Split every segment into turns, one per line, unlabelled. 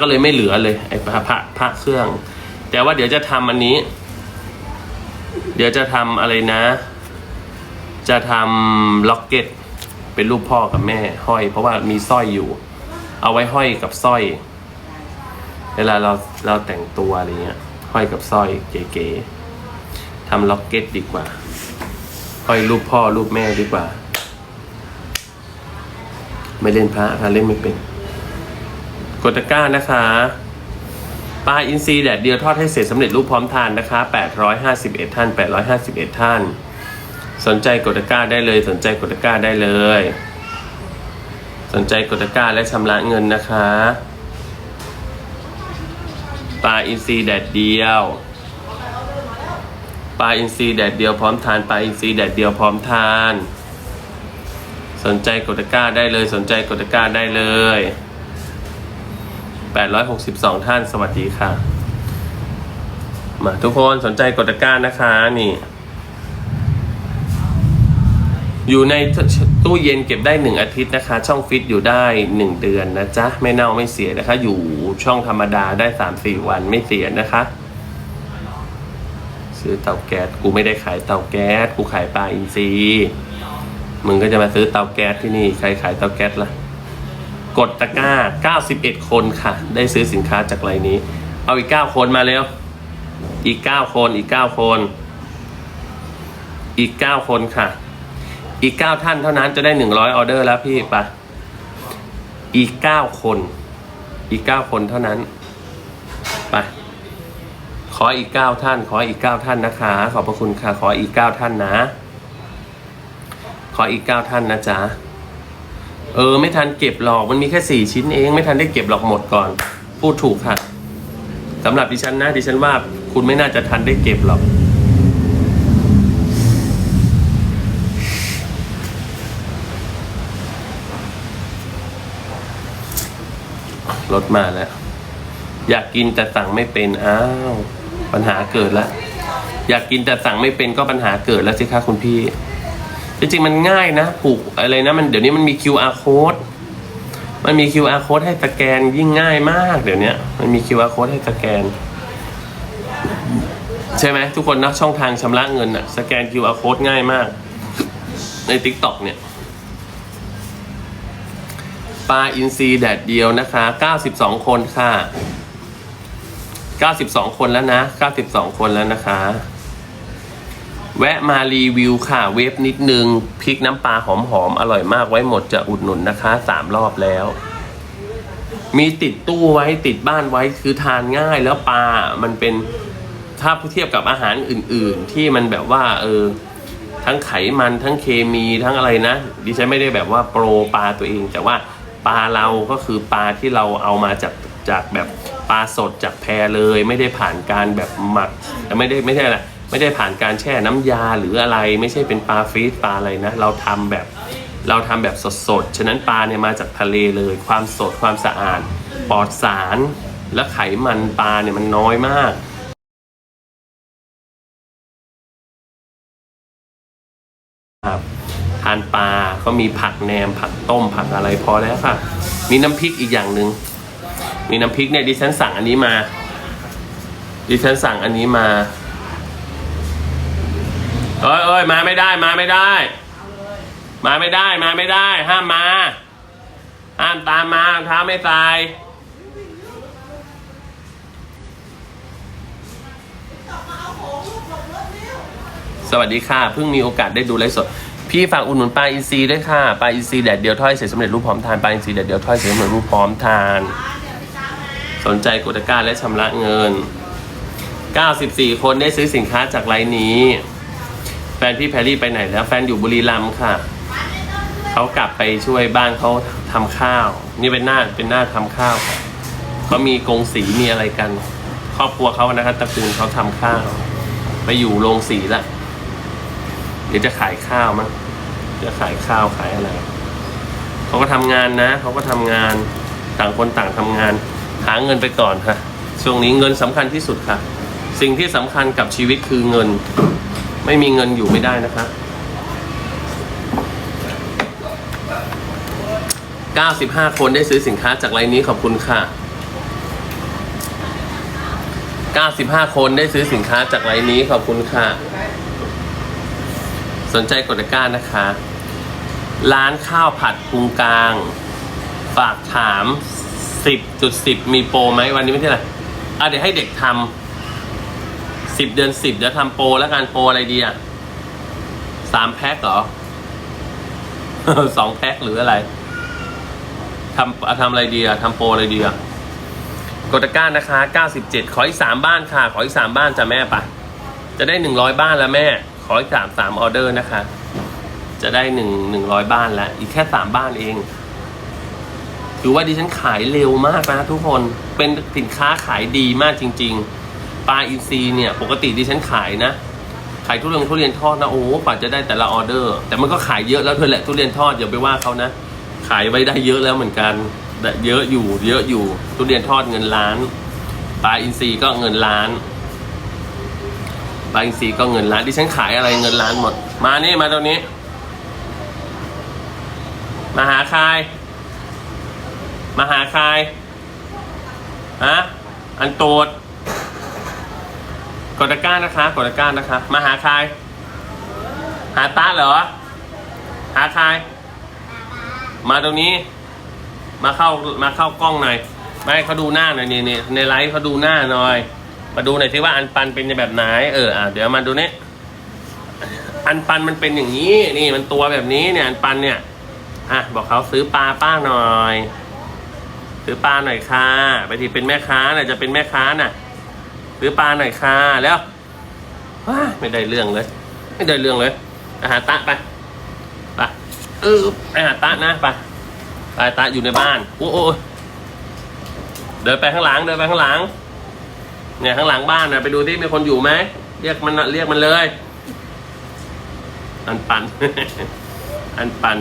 ก็เลยไม่เหลือเลยไอ้พระพระพระเครื่อง แต่ว่าเดี๋ยวจะทำอันนี้ เดี๋ยวจะทำอะไรนะ จะทำล็อกเก็ตเป็นรูปพ่อกับแม่ ห้อย เพราะว่ามีสร้อยอยู่ เอาไว้ห้อยกับสร้อย เวลาเราเราแต่งตัวอะไรเงี้ย ห้อยกับสร้อยเก๋ๆทำล็อกเก็ตดีกว่า ห้อยรูปพ่อรูปแม่ดีกว่า ไม่เล่นพระค่ะเล่นไม่เป็น กดตะกร้านะคะปลาอินทรีแดดเดียวทอดให้เสร็จสำเร็จรูปพร้อมทานนะคะ 851 ท่าน 851 ท่าน สนใจกดตะกร้าได้เลย สนใจกดตะกร้าได้เลย สนใจกดตะกร้าและชำระเงินนะคะปลาอินทรีแดดเดียวปลาอินทรีแดดเดียวพร้อมทานปลาอินทรีแดดเดียวพร้อมทาน สนใจกดตะกร้าได้เลย สนใจกดตะกร้าได้เลย 862 ท่านสวัสดีค่ะ มาทุกคนสนใจกดตะกร้านะคะนี่ อยู่ในตู้เย็นเก็บได้หนึ่งอาทิตย์นะคะ ช่องฟิตอยู่ได้หนึ่งเดือนนะจ๊ะ ไม่เน่าไม่เสียนะคะ อยู่ช่องธรรมดาได้สามสี่วันไม่เสียนะคะ ซื้อเตาแก๊สกูไม่ได้ขายเตาแก๊สกูขายปลาอินทรีมึงก็จะมาซื้อเตาแก๊สที่นี่ใครขายเตาแก๊สล่ะ กดตะกร้า 91 คนค่ะ ได้ซื้อสินค้าจากไรนี้ เอาอีก 9 คนมาเร็ว อีก 9 คน อีก 9 คน อีก 9 คนค่ะ อีก 9 ท่านเท่านั้นจะได้ 100 ออเดอร์แล้วพี่ปะอีก 9 คน อีก 9 คนเท่านั้น ไป ขออีก 9 ท่าน ขออีก 9 ท่านนะคะ ขอบพระคุณค่ะ ขออีก 9 ท่านนะ ขออีก 9 ท่านนะจ๊ะ เออ ไม่ทันเก็บหรอกมันมีแค่สี่ชิ้นเอง ไม่ทันได้เก็บหรอกหมดก่อน พูดถูกค่ะสำหรับดิฉันนะดิฉันว่าคุณไม่น่าจะทันได้เก็บหรอกรถมาแล้ว อยากกินแต่สั่งไม่เป็นอ้าว ปัญหาเกิดแล้ว อยากกินแต่สั่งไม่เป็นก็ปัญหาเกิดแล้วสิคะคุณพี่ จริงๆมันง่ายนะผูกอะไรนะมันเดี๋ยวนี้มันมี QR code มันมี QR code ให้สแกนยิ่งง่ายมากเดี๋ยวนี้มันมี QR code ให้สแกน ใช่ไหมทุกคนนะช่องทางชำระเงินอะสแกน QR code ง่ายมาก ใน TikTok เนี่ยปลาอินทรีแดดเดียวนะคะ 92 คนค่ะ 92 คนแล้วนะ 92 คนแล้วนะคะ แวะมารีวิวค่ะ เวฟนิดนึงพริกน้ำปลาหอมๆอร่อยมากไว้หมดจะอุดหนุนนะคะสามรอบแล้ว มีติดตู้ไว้ติดบ้านไว้คือทานง่ายแล้วปลามันเป็นถ้าเทียบกับอาหารอื่น ๆ ที่มันแบบว่า เออ ทั้งไขมันทั้งเคมีทั้งอะไรนะดิฉันไม่ได้แบบว่าโปรปลาตัวเอง แต่ว่าปลาเราก็คือปลาที่เราเอามาจากจากแบบปลาสดจากแพเลย ไม่ได้ผ่านการแบบหมักแต่ไม่ได้ไม่ใช่อะไร ไม่ได้ผ่านการแช่น้ำยาหรืออะไร ไม่ใช่เป็นปลาฟรีดปลาอะไรนะ เราทำแบบเราทำแบบสดๆ ฉะนั้นปลาเนี่ยมาจากทะเลเลย ความสดความสะอาดปลอดสาร และไขมันปลาเนี่ยมันน้อยมากครับทานปลาก็มีผักแหนมผักต้มผักอะไรพอแล้วค่ะ มีน้ำพริกอีกอย่างหนึ่งมีน้ำพริกเนี่ยดิฉันสั่งอันนี้มา ดิฉันสั่งอันนี้มา เอ้ยเอ้ยมาไม่ได้มาไม่ได้ มาไม่ได้มาไม่ได้ ห้ามมาห้ามตามมาเท้าไม่ใส่สวัสดีค่ะเพิ่งมีโอกาสได้ดูไลฟ์สด พี่ฝากอุดหนุนปลาอินทรีด้วยค่ะปลาอินทรีแดดเดียวทอดเสร็จสำเร็จรูปพร้อมทานปลาอินทรีแดดเดียวทอดเสร็จสำเร็จรูปพร้อมทาน สนใจกดตะกร้าและชำระเงิน 94 คนได้ซื้อสินค้าจากไลน์นี้ แฟนพี่แพรรี่ไปไหนแล้ว แฟนอยู่บุรีรัมย์ค่ะ เขากลับไปช่วยบ้านเขาทำข้าว นี่เป็นหน้าเป็นหน้าทำข้าวเขามีกงสีมีอะไรกัน ครอบครัวเขานะครับตระกูลเขาทำข้าว ไปอยู่โรงสีละเดี๋ยวจะขายข้าวมั้งจะขายข้าวขายอะไรเขาก็ทำงานนะเขาก็ทำงานต่างคนต่างทำงาน หาเงินไปก่อนค่ะ ช่วงนี้เงินสำคัญที่สุดค่ะ สิ่งที่สำคัญกับชีวิตคือเงิน ไม่มีเงินอยู่ไม่ได้นะคะ95 คนได้ซื้อสินค้าจากไลน์นี้ขอบคุณค่ะ 95 คนได้ซื้อสินค้าจากไลน์นี้ขอบคุณค่ะ สนใจกดตะกร้านะคะ ร้านข้าวผัดพุงกลาง ฝากถาม 10.10 มีโปรไหมวันนี้ไม่ใช่ไรอะเดี๋ยวให้เด็กทำ 10เดือน10เดี๋ยวทำโปรแล้วกันโปรอะไรดีอะสามแพ็คเหรอสองแพ็คหรืออะไรทำอะทำอะไรดีอะทำโปรอะไรดีอะกดตะกร้านะคะ97ขออีก3บ้านค่ะ ขออีก3บ้านจ้ะแม่ปะจะได้100บ้านแล้วแม่ ขออีก3 3ออเดอร์นะคะ จะได้1 100บ้านแล้ว อีกแค่3บ้านเองถือว่าดิฉันขายเร็วมากนะทุกคนเป็นสินค้าขายดีมากจริง ๆ ปลาอินทรีเนี่ย ปกติดิฉันขายนะ ขายทุเรียนทุเรียนทอดนะโอ้กว่าจะได้แต่ละออเดอร์ แต่มันก็ขายเยอะแล้วด้วยแหละทุเรียนทอดอย่าไปว่าเขานะ ขายไว้ได้เยอะแล้วเหมือนกันเยอะอยู่ เยอะอยู่ทุเรียนทอดเงินล้านปลาอินทรีก็เงินล้านปลาอินทรีก็เงินล้านดิฉันขายอะไรเงินล้านหมด มานี่มาตรงนี้ มาหาใครมาหาใครฮะอันโตด กดตะกร้านะคะกดตะกร้านะคะ มาหาใคร หาตาเหรอ หาใคร มาตรงนี้ มาเข้ามาเข้ากล้องหน่อยไม่ให้เขาดูหน้าหน่อยนี่นี่ในไลฟ์เขาดูหน้าหน่อย มาดูหน่อยที่ว่าอันปันเป็นแบบไหนเอออะเดี๋ยวมาดูนี่อันปันมันเป็นอย่างนี้ นี่มันตัวแบบนี้เนี่ยอันปันเนี่ยอะบอกเขาซื้อปลาป้าหน่อย ซื้อปลาหน่อยค่ะไปที่เป็นแม่ค้าน่ะจะเป็นแม่ค้าน่ะ ซื้อปลาหน่อยค่ะแล้วว้าไม่ได้เรื่องเลย ไม่ได้เรื่องเลยอาหารตะไปไปเออไปหารตะนะไปไปตะอยู่ในบ้านโอ้โอเดินไปข้างหลังเดินไปข้างหลัง เนี่ยข้างหลังบ้านนะไปดูที่มีคนอยู่ไหมเรียกมันเรียกมันเลย อันปัน อันปัน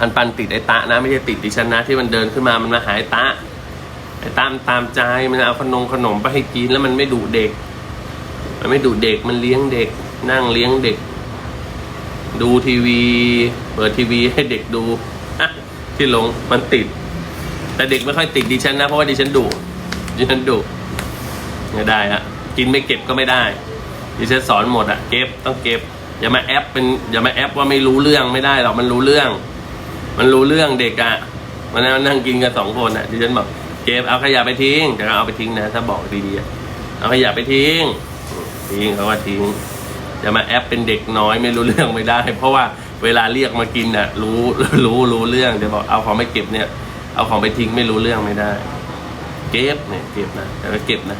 อันปันติดไอ้ตะนะ ไม่ใช่ติดดิฉันนะ ที่มันเดินขึ้นมามันมาหาไอ้ตะ ตามตามใจมันเอาขนมขนมไปให้กินแล้วมันไม่ดุเด็ก มันไม่ดุเด็กมันเลี้ยงเด็ก นั่งเลี้ยงเด็ก ดูทีวี เปิดทีวีให้เด็กดูที่ลงมันติด แต่เด็กไม่ค่อยติดดิฉันนะเพราะว่าดิฉันดุดิฉันดุไม่ได้อะกินไม่เก็บก็ไม่ได้ดิฉันสอนหมดอะเก็บต้องเก็บอย่ามาแอปเป็นอย่ามาแอปว่าไม่รู้เรื่องไม่ได้หรอกมันรู้เรื่อง มันรู้เรื่องเด็กอะมันนั่งกินกันสองคนอะดิฉันบอก เก็บเอาขยะไปทิ้งแต่เอาไปทิ้งนะ ถ้าบอกดีๆเอาขยะไปทิ้ง ทิ้งเขาว่าทิ้งจะมาแอปเป็นเด็กน้อยไม่รู้เรื่องไม่ได้ เพราะว่าเวลาเรียกมากินน่ะ รู้รู้รู้เรื่องแต่บอกเอาของไม่เก็บเนี่ย เอาของไปทิ้งไม่รู้เรื่องไม่ได้ เก็บเนี่ยเก็บนะแต่ก็เก็บนะ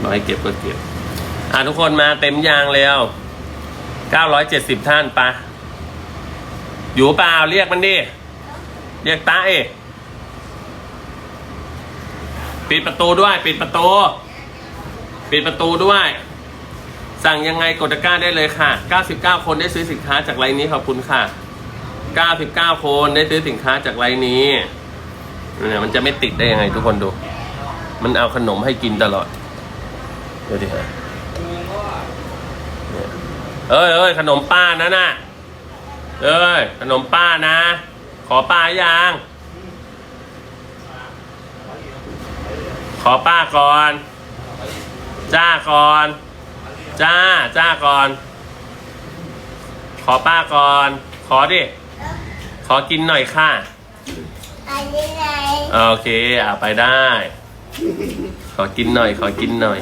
บอกให้เก็บก็เก็บ อะทุกคนมาเต็มยางแล้วเก้าร้อยเจ็ดสิบท่านปะอยู่เปล่าเรียกมันดิเรียกตาเอ ปิดประตูด้วย ปิดประตู ปิดประตูด้วย สั่งยังไงกดตะกร้าได้เลยค่ะ 99 คนได้ซื้อสินค้าจากไลน์นี้ขอบคุณค่ะ 99 คนได้ซื้อสินค้าจากไลน์นี้เนี่ยมันจะไม่ติดได้ยังไงทุกคนดู มันเอาขนมให้กินตลอดดูดิฮะเอ้ยเอ้ยขนมป้านะน่ะเอ้ยขนมป้านะ ขอป้ายัง ขอป้าก่อน จ้าก่อน จ้า จ้าก่อน ขอป้าก่อน ขอดิ ขอกินหน่อยค่ะ
อันนี้ไง
โอเคอะไปได้ ขอกินหน่อย ขอกินหน่อย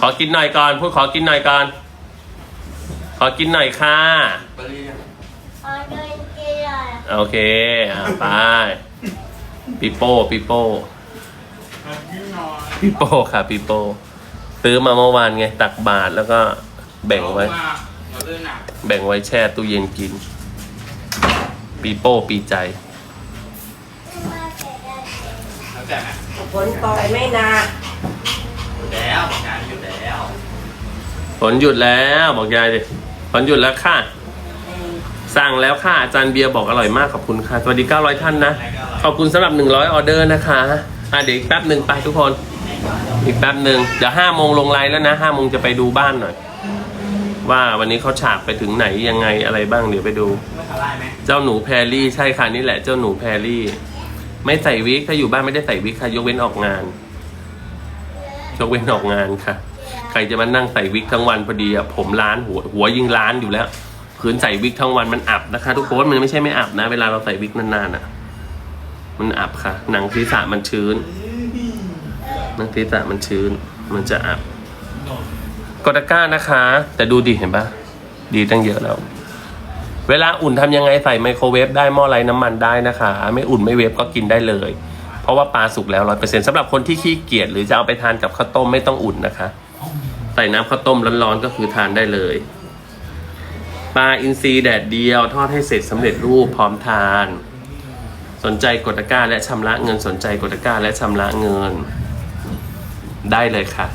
ขอกินหน่อยก่อน พูดขอกินหน่อยก่อน ขอกินหน่อยค่ะ
เอาเดินกินเลย
โอเคอะไปปิโป้ปิโป้ ปิโป้ค่ะปิโป้ซื้อมาเมื่อวานไงตักบาทแล้วก็แบ่งไว้แบ่งไว้แช่ตู้เย็นกิน ปีโป้ปีใจ
มาเสร็จแล้ว
แล้วแต่นะ
ฝนตกไม่นาน
อยู่แล้วงานอยู่แล้ว
ฝนหยุดแล้วบอกยายดิฝนหยุดแล้วค่ะ สั่งแล้วค่ะอาจารย์เบียร์บอกอร่อยมากขอบคุณค่ะ สวัสดี 900 ท่านนะ ขอบคุณสำหรับ 100 ออเดอร์นะคะ อะเดี๋ยวอีกแป๊บหนึ่งไปทุกคน อีกแป๊บหนึ่งเดี๋ยวห้าโมงลงไลน์แล้วนะห้าโมงจะไปดูบ้านหน่อย ว่าวันนี้เขาฉากไปถึงไหนยังไงอะไรบ้างเดี๋ยวไปดู เจ้าหนูแพรรี่ใช่ค่ะนี่แหละ เจ้าหนูแพรรี่ ไม่ใส่วิกถ้าอยู่บ้านไม่ได้ใส่วิกค่ะยกเว้นออกงานยกเว้นออกงานค่ะ ใครจะมานั่งใส่วิกทั้งวันพอดีอะผมล้านหัวหัวยิงล้านอยู่แล้วขืนใส่วิกทั้งวันมันอับนะคะ ทุกคนมันไม่ใช่ไม่อับนะ เวลาเราใส่วิกนานๆอะมันอับค่ะ หนังศีรษะมันชื้น นังศีรษะมันชื้น มันจะอับกดตะกร้านะคะ แต่ดูดิเห็นปะดีตั้งเยอะแล้ว เวลาอุ่นทำยังไงใส่ไมโครเวฟได้หม้อไร้น้ำมันได้นะคะ ไม่อุ่นไม่เวฟก็กินได้เลย เพราะว่าปลาสุกแล้วร้อยเปอร์เซ็นต์สำหรับคนที่ขี้เกียจหรือจะเอาไปทานกับข้าวต้มไม่ต้องอุ่นนะคะ ใส่น้ำข้าวต้มร้อนๆก็คือทานได้เลยปลาอินทรีแดดเดียวทอดให้เสร็จสำเร็จรูปพร้อมทาน สนใจกดตะกร้าและชำระเงินสนใจกดตะกร้าและชำระเงิน ได้เลยค่ะ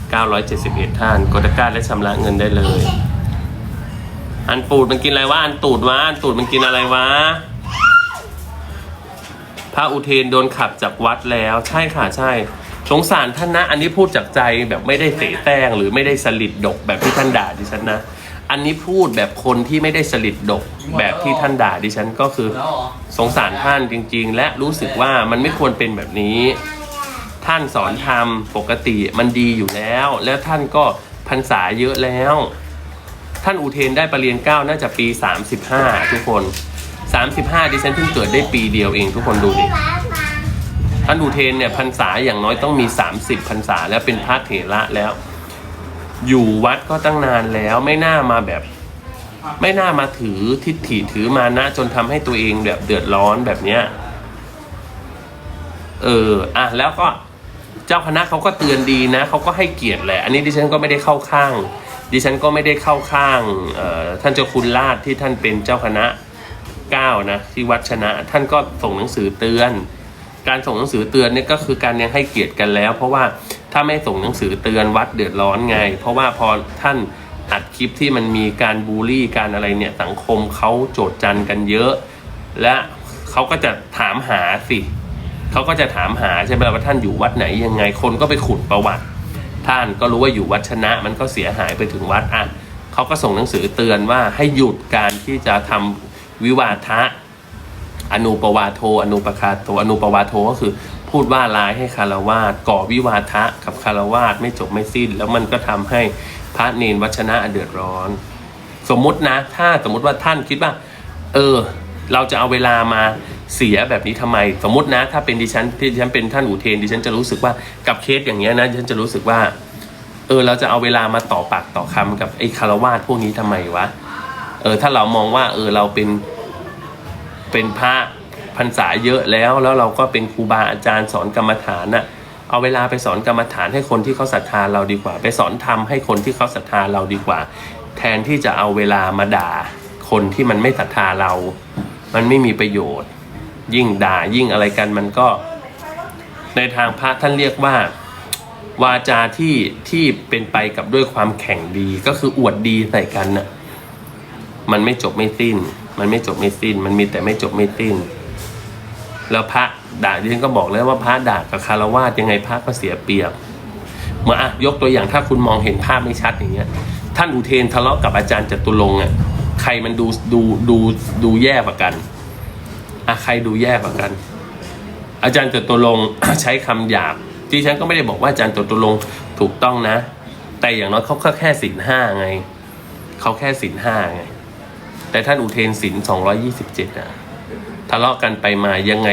971 ท่าน กดตะกร้าและชำระเงินได้เลย อันปูดมันกินอะไรวะ อันตูดวะ อันตูดมันกินอะไรวะ พระอุเทนโดนขับจากวัดแล้ว ใช่ค่ะ ใช่ สงสารท่านนะ อันนี้พูดจากใจแบบไม่ได้เสแสร้งหรือไม่ได้สลิดดกแบบที่ท่านด่าดิฉันนะ อันนี้พูดแบบคนที่ไม่ได้สลิดดกแบบที่ท่านด่าดิฉันก็คือ สงสารท่านจริง ๆ และรู้สึกว่ามันไม่ควรเป็นแบบนี้ ท่านสอนธรรมปกติมันดีอยู่แล้ว แล้วท่านก็พรรษาเยอะแล้ว ท่านอุเทนได้ประเรียนเก้าน่าจะปี 35 ทุกคน 35 ดิฉันเพิ่งเกิดได้ปีเดียวเองทุกคนดูดิท่านอุเทนเนี่ยพรรษาอย่างน้อยต้องมี 30พรรษาแล้วเป็นพระเถระแล้ว อยู่วัดก็ตั้งนานแล้วไม่น่ามาแบบ ไม่น่ามาถือทิฏฐิถือมานะจนทำให้ตัวเองแบบเดือดร้อนแบบเนี้ยเอออะแล้วก็ เจ้าคณะเขาก็เตือนดีนะเขาก็ให้เกียรติแหละ อันนี้ดิฉันก็ไม่ได้เข้าข้าง ดิฉันก็ไม่ได้เข้าข้างท่านเจ้าคุณลาดที่ท่านเป็นเจ้าคณะเก้านะที่วัดชนะ ท่านก็ส่งหนังสือเตือน การส่งหนังสือเตือนเนี่ยก็คือการยังให้เกียรติกันแล้ว เพราะว่าถ้าไม่ส่งหนังสือเตือนวัดเดือดร้อนไง เพราะว่าพอท่านอัดคลิปที่มันมีการบูลลี่การอะไรเนี่ยสังคมเขาโจดจันกันเยอะ และเขาก็จะถามหาสิ เขาก็จะถามหาใช่ไหมว่าท่านอยู่วัดไหนยังไงคนก็ไปขุดประวัติ ท่านก็รู้ว่าอยู่วัดชนะ มันก็เสียหายไปถึงวัดอะเขาก็ส่งหนังสือเตือนว่าให้หยุดการที่จะทำวิวาทะ อนุปวาโท อนุปคาโทอนุปวาโทก็คือพูดว่าร้ายให้คารวาสก่อวิวาทะกับคารวาสไม่จบไม่สิ้น แล้วมันก็ทำให้พระเนนวัชนะเดือดร้อน สมมุตินะ ถ้าสมมุติว่าท่านคิดว่า เออ เราจะเอาเวลามา เสียแบบนี้ทำไม สมมตินะ ถ้าเป็นดิฉันที่ดิฉันเป็นท่านอุเทนดิฉันจะรู้สึกว่ากับเคสอย่างเงี้ยนะดิฉันจะรู้สึกว่า เออเราจะเอาเวลามาต่อปากต่อคำกับไอ้คารวาสพวกนี้ทำไมวะเออถ้าเรามองว่า เออเราเป็นเป็นพระพรรษาเยอะแล้วแล้วเราก็เป็นครูบาอาจารย์สอนกรรมฐานน่ะเอาเวลาไปสอนกรรมฐานให้คนที่เขาศรัทธาเราดีกว่า ไปสอนธรรมให้คนที่เขาศรัทธาเราดีกว่า แทนที่จะเอาเวลามาด่าคนที่มันไม่ศรัทธาเรา มันไม่มีประโยชน์ ยิ่งด่ายิ่งอะไรกันมันก็ ในทางพระท่านเรียกว่า วาจาที่ที่เป็นไปกับด้วยความแข่งดีก็คืออวดดีใส่กันน่ะมันไม่จบไม่สิ้น มันไม่จบไม่สิ้น มันมีแต่ไม่จบไม่สิ้น แล้วพระด่าดิฉันก็บอกแล้วว่าพระด่ากับคารวาสยังไงพระก็เสียเปรียบเมื่ออะยกตัวอย่างถ้าคุณมองเห็นภาพไม่ชัดอย่างเงี้ย ท่านอุเทนทะเลาะกับอาจารย์จตุรงค์อะใครมันดูดูดูดูแย่กว่ากัน อะใครดูแย่กว่ากัน อาจารย์จตุรงใช้คำหยาบดิฉันก็ไม่ได้บอกว่าอาจารย์จตุรงถูกต้องนะ แต่อย่างน้อยเขาก็แค่สินห้าไงเขาแค่สินห้าไง แต่ท่านอุเทนศินสองร้อยี่สิบเจ็ดอะทะเลาะกันไปมายังไง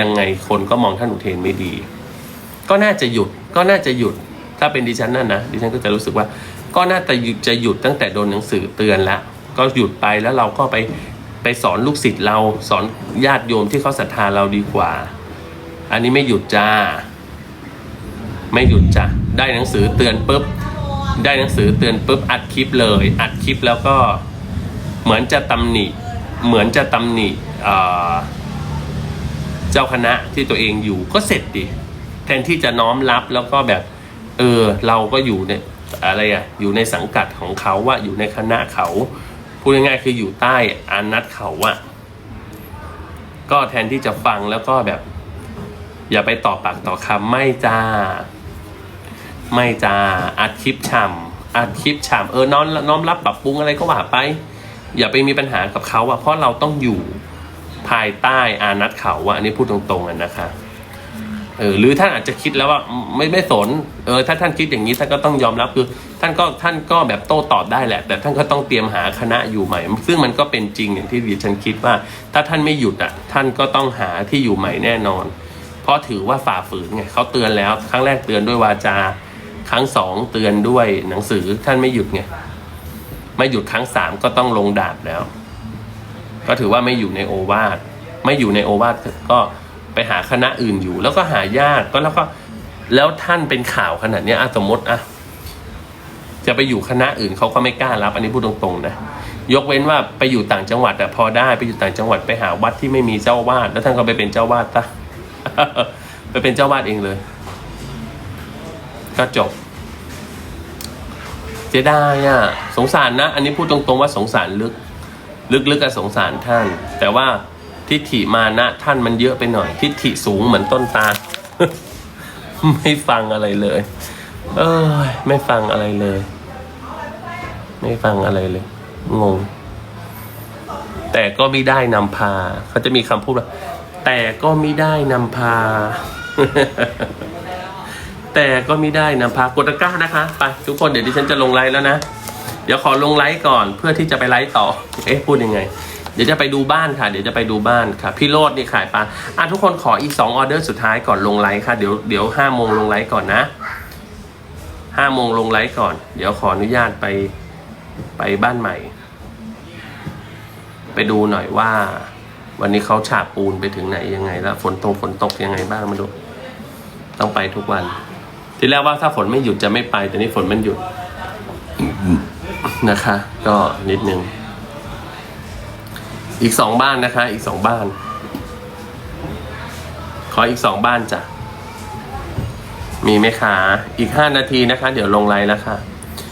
ยังไงคนก็มองท่านอุเทนไม่ดี ก็น่าจะหยุดก็น่าจะหยุด ถ้าเป็นดิฉันนั่นนะดิฉันก็จะรู้สึกว่า ก็น่าจะหยุดจะหยุดตั้งแต่โดนหนังสือเตือนละก็หยุดไปแล้วเราก็ไป ไปสอนลูกศิษย์เราสอนญาติโยมที่เขาศรัทธาเราดีกว่า อันนี้ไม่หยุดจ้า ไม่หยุดจ้ะได้หนังสือเตือนปุ๊บ ได้หนังสือเตือนปุ๊บอัดคลิปเลย อัดคลิปแล้วก็เหมือนจะตำหนิ เหมือนจะตำหนิเอ่อเจ้าคณะที่ตัวเองอยู่ก็เสร็จดิแทนที่จะน้อมรับแล้วก็แบบ เออ เราก็อยู่ในอะไรอะอยู่ในสังกัดของเขาว่าอยู่ในคณะเขา พูดง่ายๆคืออยู่ใต้อานัตเขาอะก็แทนที่จะฟังแล้วก็แบบ อย่าไปต่อปากต่อคำไม่จ้า ไม่จ้าอัดคลิปฉ่ำอัดคลิปฉ่ำเออน้อมน้อมรับปรับปรุงอะไรก็ว่าไป อย่าไปมีปัญหากับเขาอะเพราะเราต้องอยู่ภายใต้อานัตเขาอะอันนี้พูดตรงๆอะนะคะ เออหรือท่านอาจจะคิดแล้วว่าไม่ไม่สนเออถ้าท่านคิดอย่างนี้ท่านก็ต้องยอมรับคือ ท่านก็ท่านก็แบบโต้ตอบได้แหละ แต่ท่านก็ต้องเตรียมหาคณะอยู่ใหม่ ซึ่งมันก็เป็นจริงอย่างที่ดิฉันคิดว่า ถ้าท่านไม่หยุดอะท่านก็ต้องหาที่อยู่ใหม่แน่นอน เพราะถือว่าฝ่าฝืนไงเขาเตือนแล้วครั้งแรกเตือนด้วยวาจา ครั้งสองเตือนด้วยหนังสือท่านไม่หยุดไงไม่หยุดครั้งสามก็ต้องลงดาบแล้ว ก็ถือว่าไม่อยู่ในโอวาทไม่อยู่ในโอวาทก็ ไปหาคณะอื่นอยู่ แล้วก็หายากก็แล้วก็แล้วท่านเป็นข่าวขนาดเนี้ยอะสมมติอะจะไปอยู่คณะอื่นเขาก็ไม่กล้ารับ อันนี้พูดตรงๆนะยกเว้นว่าไปอยู่ต่างจังหวัดอะพอได้ไปอยู่ต่างจังหวัดไปหาวัดที่ไม่มีเจ้าวาดแล้วท่านก็ไปเป็นเจ้าวาดซะไปเป็นเจ้าวาดเองเลย ก็จบเสียดายอะสงสารนะ อันนี้พูดตรงๆว่าสงสารลึก ลึกๆก็สงสารท่าน แต่ว่า ทิฏฐิมานะท่านมันเยอะไปหน่อย ทิฏฐิสูงเหมือนต้นตาลไม่ฟังอะไรเลย เอ้ยไม่ฟังอะไรเลย ไม่ฟังอะไรเลย งง แต่ก็ไม่ได้นำพา เขาจะมีคำพูดว่า แต่ก็ไม่ได้นำพา แต่ก็ไม่ได้นำพากดตะกร้านะคะไปทุกคนเดี๋ยวดิฉันจะลงไลฟ์แล้วนะ เดี๋ยวขอลงไลฟ์ก่อนเพื่อที่จะไปไลฟ์ต่อ เอ๊ะพูดยังไง ดี๋ยวจะไปดูบ้านค่ะ เดี๋ยวจะไปดูบ้านค่ะ พี่โรดนี่ขายปลาอะทุกคนขออีกสองออเดอร์สุดท้ายก่อนลงไลฟ์ค่ะ เดี๋ยวเดี๋ยวห้าโมงลงไลฟ์ก่อนนะห้าโมงลงไลฟ์ก่อน เดี๋ยวขออนุญาตไปไปบ้านใหม่ ไปดูหน่อยว่า วันนี้เขาฉาบปูนไปถึงไหนยังไง แล้วฝนตกฝนตกยังไงบ้างมาดู ต้องไปทุกวัน ที่แรกว่าถ้าฝนไม่หยุดจะไม่ไป แต่นี่ฝนมันหยุดนะคะ ก็นิดนึง อีกสองบ้านนะคะ อีกสองบ้าน ขออีกสองบ้านจ้ะ มีไหมคะ อีกห้านาทีนะคะ เดี๋ยวลงไลน์แล้วค่ะ